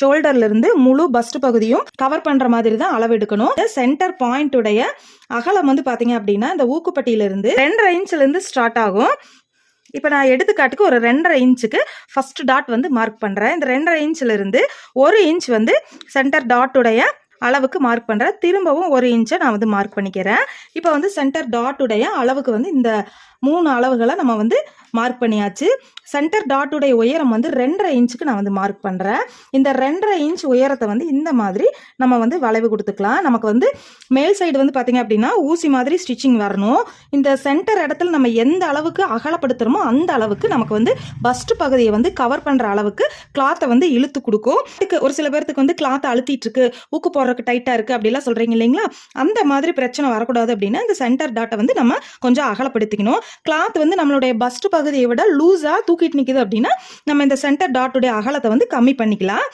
ஷோல்டர்ல இருந்து முழு பஸ்ட் பகுதியும் கவர் பண்ற மாதிரி தான் அளவு எடுக்கணும். சென்டர் பாயிண்ட் உடைய அகலம் வந்து பாத்தீங்க அப்படின்னா இந்த ஊக்குப்பட்டியில இருந்து ரெண்டரை இன்ச்ல இருந்து ஸ்டார்ட் ஆகும். இப்போ நான் எடுத்துக்காட்டுக்கு ஒரு ரெண்டரை இன்ச்சுக்கு ஃபர்ஸ்ட் டாட் வந்து மார்க் பண்ணுறேன் இந்த ரெண்டரை இன்ச்சில் இருந்து ஒரு இன்ச் வந்து சென்டர் டாட்டுடைய அளவுக்கு மார்க் பண்ணுறேன் திரும்பவும் ஒரு இன்ச்சை நான் வந்து மார்க் பண்ணிக்கிறேன். இப்போ வந்து சென்டர் டாட்டுடைய அளவுக்கு வந்து இந்த மூணு அளவுகளை நம்ம வந்து மார்க் பண்ணியாச்சு. சென்டர் டாட்டுடைய உயரம் வந்து ரெண்டரை இன்ச்சுக்கு நான் வந்து மார்க் பண்ணுறேன் இந்த ரெண்டரை இன்ச் உயரத்தை வந்து இந்த மாதிரி நம்ம வந்து வளைவு கொடுத்துக்கலாம். நமக்கு வந்து மேல் சைடு வந்து பார்த்தீங்க அப்படின்னா ஊசி மாதிரி ஸ்டிச்சிங் வரணும். இந்த சென்டர் இடத்துல நம்ம எந்த அளவுக்கு அகலப்படுத்துகிறோமோ அந்த அளவுக்கு நமக்கு வந்து பஸ்ட் பகுதியை வந்து கவர் பண்ணுற அளவுக்கு கிளாத்தை வந்து இழுத்து கொடுக்கும். இதுக்கு ஒரு சில பேர்த்துக்கு வந்து கிளாத்தை அழுத்திட்டு இருக்கு. ஊக்கு போடுறதுக்கு டைட்டாக இருக்குது அப்படிலாம் சொல்கிறீங்க இல்லைங்களா? அந்த மாதிரி பிரச்சனை வரக்கூடாது அப்படின்னா இந்த சென்டர் டாட்டை வந்து நம்ம கொஞ்சம் அகலப்படுத்திக்கணும். கிளாத் வந்து நம்மளுடைய பஸ்ட் பகுதியை விட லூஸாக தூக்கிட்டு நிற்குது அப்படின்னா நம்ம இந்த சென்டர் டாட்டுடைய அகலத்தை வந்து கம்மி பண்ணிக்கலாம்.